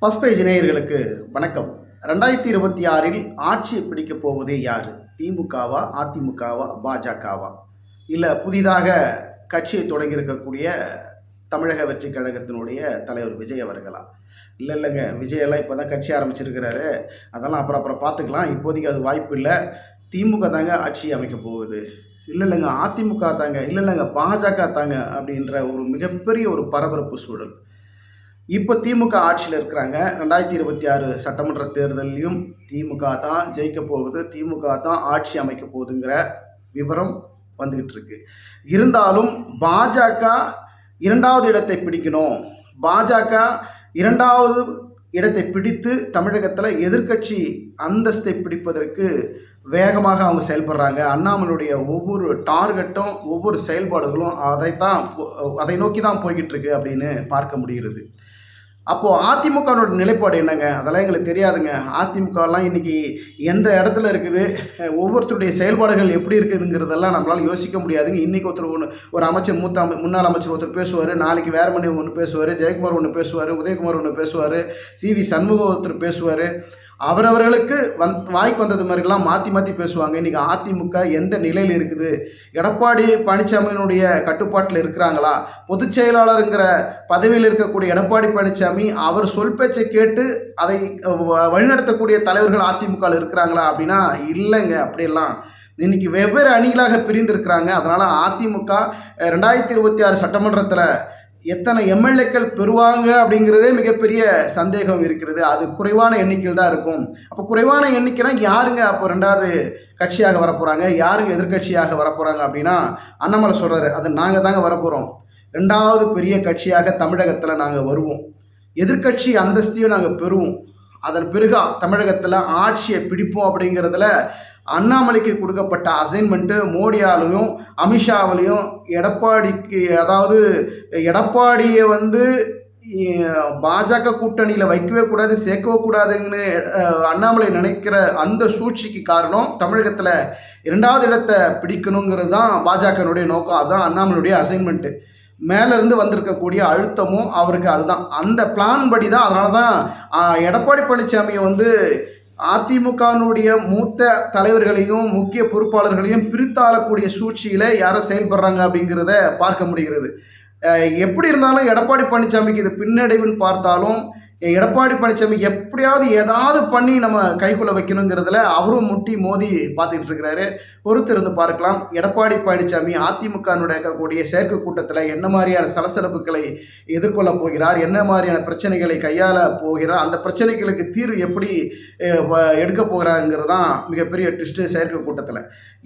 First page நேயர்களுக்கு வணக்கம். ரெண்டாயிரத்தி இருபத்தி ஆறில் ஆட்சியை பிடிக்கப் போவது யார்? திமுகவா அதிமுகவா பாஜகவா? இல்லை புதிதாக கட்சியை தொடங்கியிருக்கக்கூடிய தமிழக வெற்றி கழகத்தினுடைய தலைவர் விஜய் அவர்களா? இல்லை இல்லைங்க. விஜயெல்லாம் இப்போ தான் கட்சி ஆரம்பிச்சிருக்கிறாரு. அதெல்லாம் அப்புறம் அப்புறம் பார்த்துக்கலாம். இப்போதைக்கு அது வாய்ப்பு இல்லை. திமுக தாங்க ஆட்சி அமைக்க போகுது. இல்லை இல்லைங்க. அதிமுக தாங்க. இல்லை இல்லைங்க. பாஜக தாங்க அப்படின்ற ஒரு மிகப்பெரிய ஒரு பரபரப்பு சூழல். இப்போ திமுக ஆட்சியில் இருக்கிறாங்க. ரெண்டாயிரத்தி இருபத்தி ஆறு சட்டமன்ற தேர்தலையும் திமுக தான் ஜெயிக்க போகுது. திமுக தான் ஆட்சி அமைக்க போகுதுங்கிற விவரம் வந்துக்கிட்டு இருக்கு. இருந்தாலும் பாஜக இரண்டாவது இடத்தை பிடிக்கணும். பாஜக இரண்டாவது இடத்தை பிடித்து தமிழகத்தில் எதிர்க்கட்சி அந்தஸ்தை பிடிப்பதற்கு வேகமாக அவங்க செயல்படுறாங்க. அண்ணாமலுடைய ஒவ்வொரு டார்கெட்டும் ஒவ்வொரு செயல்பாடுகளும் அதைத்தான் போ- அதை நோக்கி தான் போய்கிட்டு இருக்கு அப்படின்னு பார்க்க முடிகிறது. அப்போது அதிமுகவோட நிலைப்பாடு என்னங்க? அதெல்லாம் எங்களுக்கு தெரியாதுங்க. அதிமுகலாம் இன்றைக்கி எந்த இடத்துல இருக்குது? ஒவ்வொருத்தருடைய செயல்பாடுகள் எப்படி இருக்குதுங்கிறதெல்லாம் நம்மளால் யோசிக்க முடியாதுங்க. இன்றைக்கி ஒருத்தர் ஒன்று ஒரு அமைச்சர் மூத்த அமை முன்னாள் அமைச்சர் ஒருத்தர் பேசுவார் நாளைக்கு வேறுமணி ஒன்று பேசுவார் ஜெயக்குமார் ஒன்று பேசுவார் உதயகுமார் ஒன்று பேசுவார் சி வி சண்முகம் ஒருத்தர் பேசுவார். அவரவர்களுக்கு வந் வாய்க்கு வந்தது மாதிரிலாம் மாற்றி மாற்றி பேசுவாங்க. இன்றைக்கி அதிமுக எந்த நிலையில் இருக்குது? எடப்பாடி பழனிசாமியினுடைய கட்டுப்பாட்டில் இருக்கிறாங்களா? பொதுச் செயலாளருங்கிற பதவியில் இருக்கக்கூடிய எடப்பாடி பழனிசாமி அவர் சொல் பேச்சை கேட்டு அதை வ- வழிநடத்தக்கூடிய தலைவர்கள் அதிமுகவில் இருக்கிறாங்களா அப்படின்னா இல்லைங்க. அப்படியெல்லாம் இன்றைக்கி வெவ்வேறு அணிகளாக பிரிந்திருக்கிறாங்க. அதனால் அதிமுக ரெண்டாயிரத்தி இருபத்தி ஆறு சட்டமன்றத்தில் எத்தனை எம்எல்ஏக்கள் பெறுவாங்க அப்படிங்கிறதே மிகப்பெரிய சந்தேகம் இருக்கிறது. அது குறைவான எண்ணிக்கையில் தான் இருக்கும். அப்போ குறைவான எண்ணிக்கைனா யாருங்க அப்போ ரெண்டாவது கட்சியாக வரப்போகிறாங்க யாருங்க எதிர்க்கட்சியாக வரப்போகிறாங்க அப்படின்னா அண்ணாமலை சொல்கிறாரு அது நாங்கள் தாங்க வரப்போகிறோம் ரெண்டாவது பெரிய கட்சியாக தமிழகத்தில் நாங்கள் வருவோம். எதிர்க்கட்சி அந்தஸ்தையும் நாங்கள் பெறுவோம். அதன் பிறகு தமிழகத்தில் ஆட்சியை பிடிப்போம் அப்படிங்கிறதுல அண்ணாமலைக்கு கொடுக்கப்பட்ட அசைன்மெண்ட்டு மோடியாலையும் அமித்ஷாவிலையும் எடப்பாடிக்கு அதாவது எடப்பாடியை வந்து பாஜக கூட்டணியில் வைக்கவே கூடாது சேர்க்கவே கூடாதுன்னு அண்ணாமலை நினைக்கிற அந்த சூழ்ச்சிக்கு காரணம் தமிழகத்தில் இரண்டாவது இடத்தை பிடிக்கணுங்கிறது தான் பாஜகனுடைய நோக்கம். அதுதான் அண்ணாமலையுடைய அசைன்மெண்ட்டு மேலேருந்து வந்திருக்கக்கூடிய அழுத்தமும் அவருக்கு அதுதான். அந்த பிளான் படி தான் அதனால தான் எடப்பாடி பழனிசாமியை வந்து அதிமுகனுடைய மூத்த தலைவர்களையும் முக்கிய பொறுப்பாளர்களையும் பிரித்தாளக்கூடிய சூழ்ச்சியில் யாரோ செயல்படுறாங்க அப்படிங்கிறத பார்க்க முடிகிறது. எப்படி இருந்தாலும் எடப்பாடி பழனிசாமிக்கு இது பின்னடைவுன்னு பார்த்தாலும் எடப்பாடி பழனிசாமி எப்படியாவது ஏதாவது பண்ணி நம்ம கைக்குள்ளே வைக்கணுங்கிறதுல அவரும் முட்டி மோதி பார்த்துக்கிட்டு இருக்கிறாரு. பொறுத்திருந்து பார்க்கலாம். எடப்பாடி பழனிசாமி அதிமுகனுடைய இருக்கக்கூடிய செயற்கை கூட்டத்தில் என்ன மாதிரியான சலசலப்புகளை எதிர்கொள்ள போகிறார்? என்ன மாதிரியான பிரச்சனைகளை கையாள போகிறார்? அந்த பிரச்சனைகளுக்கு தீர்வு எப்படி எடுக்க போகிறாருங்கிறது தான் மிகப்பெரிய ட்விஸ்ட்டு செயற்கை கூட்டத்தில்.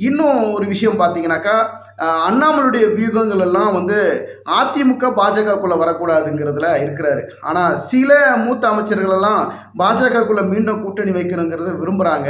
இன்னும் ஒரு விஷயம் பார்த்தீங்கன்னாக்கா அண்ணாமலுடைய வியூகங்கள் எல்லாம் வந்து அதிமுக பாஜகக்குள்ளே வரக்கூடாதுங்கிறதுல இருக்கிறாரு. ஆனால் சில மூத்த அமைச்சர்களெல்லாம் பாஜகக்குள்ளே மீண்டும் கூட்டணி வைக்கணுங்கிறத விரும்புகிறாங்க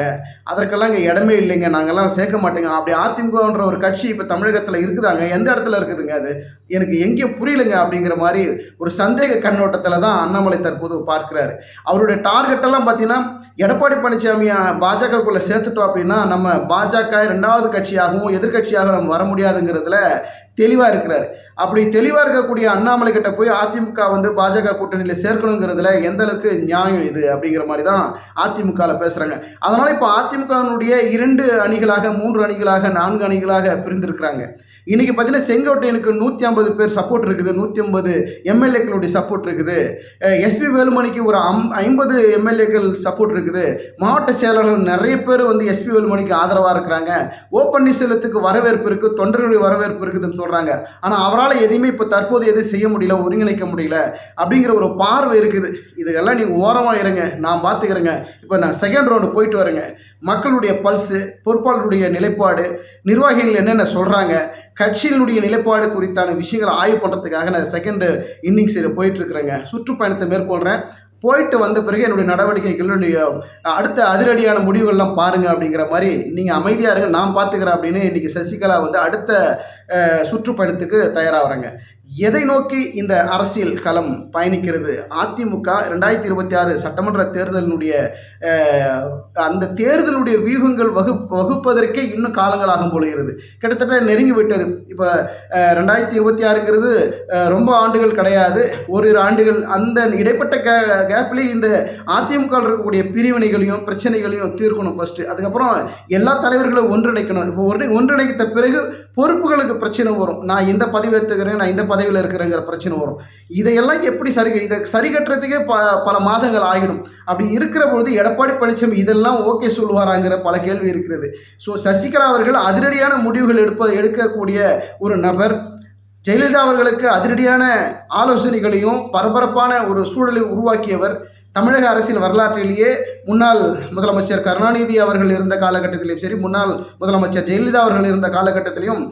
அதற்கெல்லாம் இங்கே இடமே இல்லைங்க. நாங்கள்லாம் சேர்க்க மாட்டேங்க. அப்படி அதிமுகன்ற ஒரு கட்சி இப்போ தமிழகத்தில் இருக்குதாங்க? எந்த இடத்துல இருக்குதுங்க அது? எனக்கு எங்கேயும் புரியலைங்க அப்படிங்கிற மாதிரி ஒரு சந்தேக கண்ணோட்டத்தில் தான் அண்ணாமலை தற்போது பார்க்குறாரு. அவருடைய டார்கெட்டெல்லாம் பார்த்தீங்கன்னா எடப்பாடி பழனிசாமியை பாஜகக்குள்ளே சேர்த்துட்டோம் அப்படின்னா நம்ம பாஜக ரெண்டாவது கட்சியாகவும் எதிர்கட்சியாக நம்ம வர முடியாதுங்கிறதுல தெளிவாக இருக்கிறார். அப்படி தெளிவாக இருக்கக்கூடிய அண்ணாமலை கிட்ட போய் அதிமுக வந்து பாஜக கூட்டணியில் சேர்க்கணுங்கிறதுல எந்த அளவுக்கு நியாயம் இது அப்படிங்கிற மாதிரி தான் அதிமுகவில் பேசுகிறாங்க அதனால் இப்போ அதிமுகவினுடைய இரண்டு அணிகளாக மூன்று அணிகளாக நான்கு அணிகளாக பிரிந்திருக்கிறாங்க. இன்றைக்கி பார்த்தீங்கன்னா செங்கோட்டையனுக்கு நூற்றி ஐம்பது பேர் சப்போர்ட் இருக்குது. நூற்றி ஐம்பது எம்எல்ஏக்களுடைய சப்போர்ட் இருக்குது. எஸ்பி வேலுமணிக்கு ஒரு அம் ஐம்பது எம்எல்ஏக்கள் சப்போர்ட் இருக்குது. மாவட்ட செயலாளர்கள் நிறைய பேர் வந்து எஸ்பி வேலுமணிக்கு ஆதரவாக இருக்கிறாங்க. ஓ பன்னீர்செல்வத்துக்கு வரவேற்பு இருக்குது தொண்டர்களுடைய வரவேற்பு இருக்குதுன்னு சொல்கிறாங்க ஆனால் அவரால் எதையுமே இப்போ தற்போது எதுவும் செய்ய முடியல ஒருங்கிணைக்க முடியல அப்படிங்கிற ஒரு பார்வை இருக்குது. இதுக்கெல்லாம் நீங்கள் ஓரமாக இருங்க நான் பார்த்துக்கிறேங்க இப்போ நான் செகண்ட் ரவுண்டு போயிட்டு வரேங்க. மக்களுடைய பல்ஸு பொறுப்பாளருடைய நிலைப்பாடு நிர்வாகிகள் என்னென்ன சொல்கிறாங்க கட்சியினுடைய நிலைப்பாடு குறித்தான விஷயங்களை ஆய்வு பண்ணுறதுக்காக நான் செகண்டு இன்னிங்ஸில் போயிட்டுருக்குறேங்க. சுற்றுப்பயணத்தை மேற்கொள்கிறேன் போயிட்டு வந்த பிறகு என்னுடைய நடவடிக்கைகள் அடுத்த அதிரடியான முடிவுகள்லாம் பாருங்கள் அப்படிங்கிற மாதிரி நீங்கள் அமைதியாக இருங்க நான் பார்த்துக்கிறேன் அப்படின்னு இன்றைக்கி சசிகலா வந்து அடுத்த சுற்றுப்பயணத்துக்கு தயாராகிறாங்க எதை நோக்கி இந்த அரசியல் களம் பயணிக்கிறது? அதிமுக ரெண்டாயிரத்தி இருபத்தி ஆறு சட்டமன்ற தேர்தலினுடைய அந்த தேர்தலுடைய வியூகங்கள் வகு வகுப்பதற்கே இன்னும் காலங்களாகும் பொழுகிறது கிட்டத்தட்ட நெருங்கி விட்டது. இப்போ ரெண்டாயிரத்தி இருபத்தி ஆறுங்கிறது ரொம்ப ஆண்டுகள் கிடையாது. ஓரிரு ஆண்டுகள் அந்த இடைப்பட்ட கே கேப்லேயே இந்த அதிமுக இருக்கக்கூடிய பிரிவினைகளையும் பிரச்சனைகளையும் தீர்க்கணும் ஃபஸ்ட்டு அதுக்கப்புறம் எல்லா தலைவர்களும் ஒன்றிணைக்கணும். இப்போ ஒன்று ஒன்றிணைத்த பிறகு பொறுப்புகளுக்கு பிரச்சனை வரும். நான் இந்த பதவி எடுத்துக்கிறேன் நான் இந்த பதவியில் இருக்கிறேங்கிற பிரச்சனை வரும். இதையெல்லாம் எப்படி சரி இதை சரி கட்டுறதுக்கே ப பல மாதங்கள் ஆகிடும். அப்படி இருக்கிற பொழுது எடப்பாடி பழனிசாமி இதெல்லாம் ஓகே சொல்லுவாராங்கிற பல கேள்வி இருக்கிறது. ஸோ சசிகலா அவர்கள் அதிரடியான முடிவுகள் எடுப்ப எடுக்கக்கூடிய ஒரு நபர். ஜெயலலிதா அவர்களுக்கு அதிரடியான ஆலோசனைகளையும் பரபரப்பான ஒரு சூழலை உருவாக்கியவர். தமிழக அரசியல் வரலாற்றிலேயே முன்னாள் முதலமைச்சர் கருணாநிதி அவர்கள் இருந்த காலகட்டத்திலையும் சரி முன்னாள் முதலமைச்சர் ஜெயலலிதா அவர்கள் இருந்த காலகட்டத்திலையும்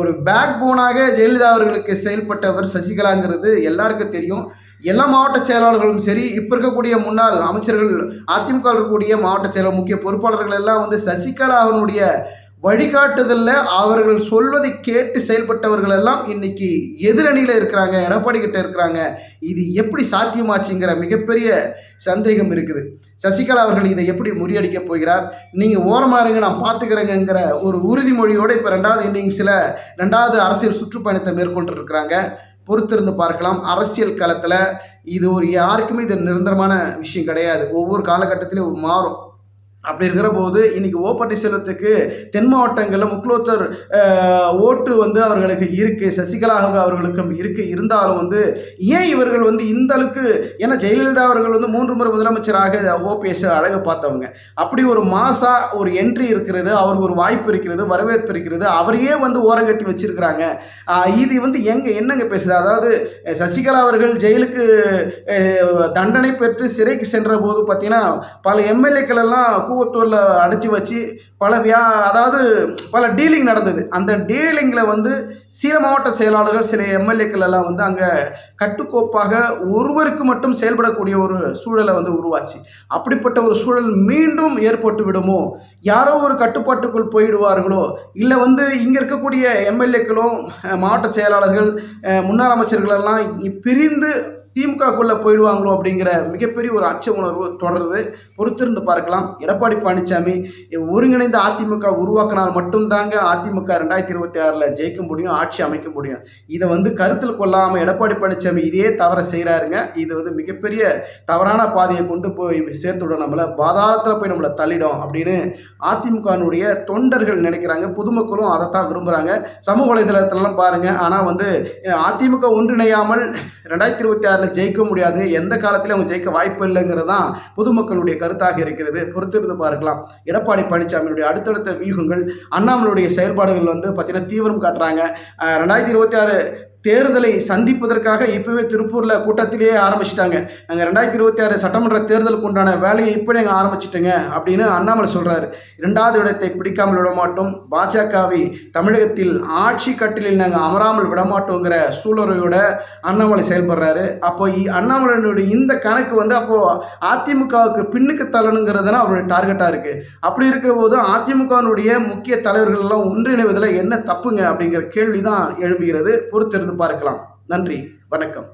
ஒரு பேக் போனாக ஜெயலலிதா அவர்களுக்கு செயல்பட்டவர் சசிகலாங்கிறது எல்லாருக்கும் தெரியும். எல்லா மாவட்ட செயலாளர்களும் சரி இப்போ இருக்கக்கூடிய முன்னாள் அமைச்சர்கள் அதிமுக இருக்கக்கூடிய மாவட்ட செயலர் முக்கிய பொறுப்பாளர்கள் எல்லாம் வந்து சசிகலா அவனுடைய வழிகாட்டுதலில் அவர்கள் சொல்வதை கேட்டு செயல்பட்டவர்கள் எல்லாம் இன்னைக்கு எதிரணியில் இருக்கிறாங்க எடப்பாடி கிட்ட இருக்கிறாங்க. இது எப்படி சாத்தியமாச்சுங்கிற மிகப்பெரிய சந்தேகம் இருக்குது. சசிகலா அவர்கள் இதை எப்படி முறியடிக்க போகிறார்? நீங்கள் ஓரமாக இருங்க நான் பார்த்துக்கிறேங்கிற ஒரு உறுதிமொழியோடு இப்போ ரெண்டாவது இன்னிங்ஸில் ரெண்டாவது அரசியல் சுற்றுப்பயணத்தை மேற்கொண்டு இருக்கிறாங்க பொறுத்திருந்து பார்க்கலாம். அரசியல் களத்தில் இது ஒரு யாருக்குமே இது நிரந்தரமான விஷயம் கிடையாது. ஒவ்வொரு காலகட்டத்திலையும் மாறும். அப்படி இருக்கிற போது இன்னைக்கு ஓ பன்னீர்செல்வத்துக்கு தென் மாவட்டங்களில் முக்குலோத்தர் ஓட்டு வந்து அவர்களுக்கு இருக்குது சசிகலா அவர்களுக்கும் இருக்குது இருந்தாலும் வந்து ஏன் இவர்கள் வந்து இந்த அளவுக்கு ஏன்னா ஜெயலலிதா அவர்கள் வந்து மூன்று முறை முதலமைச்சராக ஓபிஎஸ் அழகு பார்த்தவங்க. அப்படி ஒரு மாசா ஒரு என்ட்ரி இருக்கிறது அவருக்கு ஒரு வாய்ப்பு இருக்கிறது வரவேற்பு இருக்கிறது அவரையே வந்து ஓரங்கட்டி வச்சிருக்கிறாங்க. இது வந்து எங்க என்னங்க பேசுது? அதாவது சசிகலா அவர்கள் ஜெயிலுக்கு தண்டனை பெற்று சிறைக்கு சென்ற போது பார்த்தீங்கன்னா பல எம்எல்ஏக்கள் எல்லாம் கூவத்தூரில் அடைச்சி வச்சு பல வியா அதாவது பல டீலிங் நடந்தது. அந்த டீலிங்கில் வந்து சில மாவட்ட செயலாளர்கள் சில எம்எல்ஏக்கள் எல்லாம் வந்து அங்கே கட்டுக்கோப்பாக ஒருவருக்கு மட்டும் செயல்படக்கூடிய ஒரு சூழலை வந்து உருவாச்சு. அப்படிப்பட்ட ஒரு சூழல் மீண்டும் ஏற்பட்டு விடுமோ? யாரோ ஒரு கட்டுப்பாட்டுக்குள் போயிடுவார்களோ? இல்லை வந்து இங்கே இருக்கக்கூடிய எம்எல்ஏக்களும் மாவட்ட செயலாளர்கள் முன்னாள் அமைச்சர்கள் எல்லாம் பிரிந்து திமுகக்குள்ளே போயிடுவாங்களோ அப்படிங்கிற மிகப்பெரிய ஒரு அச்ச உணர்வு தொடருது. பொறுத்திருந்து பார்க்கலாம். எடப்பாடி பழனிசாமி ஒருங்கிணைந்த அதிமுக உருவாக்கினால் மட்டும்தாங்க அதிமுக ரெண்டாயிரத்தி இருபத்தி ஆறில் ஜெயிக்க முடியும் ஆட்சி அமைக்க முடியும். இதை வந்து கருத்தில் கொள்ளாமல் எடப்பாடி பழனிசாமி இதே தவற செய்கிறாருங்க இது வந்து மிகப்பெரிய தவறான பாதையை கொண்டு போய் சேர்த்துவிடும். நம்மளை பாதாளத்தில் போய் நம்மளை தள்ளிடும் அப்படின்னு அதிமுகனுடைய தொண்டர்கள் நினைக்கிறாங்க. பொதுமக்களும் அதை தான் விரும்புகிறாங்க சமூக வலைதளத்திலலாம் பாருங்கள் ஆனால் வந்து அதிமுக ஒன்றிணையாமல் ரெண்டாயிரத்தி இருபத்தி ஆறில் ஜெயிக்க முடியாதுங்க. எந்த காலத்திலும் அவங்க ஜெயிக்க வாய்ப்பு இல்லைங்கிறது தான் பொதுமக்களுடைய கருத்தாக இருக்கிறது. பொறுத்திருந்து பார்க்கலாம். எடப்பாடி பழனிசாமியுடைய அடுத்தடுத்த வியூகங்கள் அண்ணாமலுடைய செயல்பாடுகள் வந்து பார்த்தீங்கன்னா தீவிரம் காட்டுறாங்க. ரெண்டாயிரத்தி இருபத்தி ஆறு தேர்தலை சந்திப்பதற்காக இப்போவே திருப்பூரில் கூட்டத்திலேயே ஆரம்பிச்சிட்டாங்க. நாங்கள் ரெண்டாயிரத்தி இருபத்தி ஆறு சட்டமன்ற தேர்தலுக்கு உண்டான வேலையை இப்போ நாங்கள் ஆரம்பிச்சிட்டோங்க அப்படின்னு அண்ணாமலை சொல்கிறாரு இரண்டாவது இடத்தை பிடிக்காமல் விட மாட்டோம். பாஜகவை தமிழகத்தில் ஆட்சி கட்டிலில் நாங்கள் அமராமல் விடமாட்டோங்கிற சூழலையோட அண்ணாமலை செயல்படுறாரு. அப்போ இ- அண்ணாமலையினுடைய இந்த கணக்கு வந்து அப்போது அதிமுகவுக்கு பின்னுக்கு தள்ளணுங்கிறது தான் அவருடைய டார்கெட்டாக இருக்குது அப்படி இருக்கிற போது அதிமுகவினுடைய முக்கிய தலைவர்கள் எல்லாம் ஒன்றிணைவதில் என்ன தப்புங்க அப்படிங்கிற கேள்வி தான் எழும்புகிறது. பொறுத்திருந்து பார்க்கலாம் நன்றி. வணக்கம்.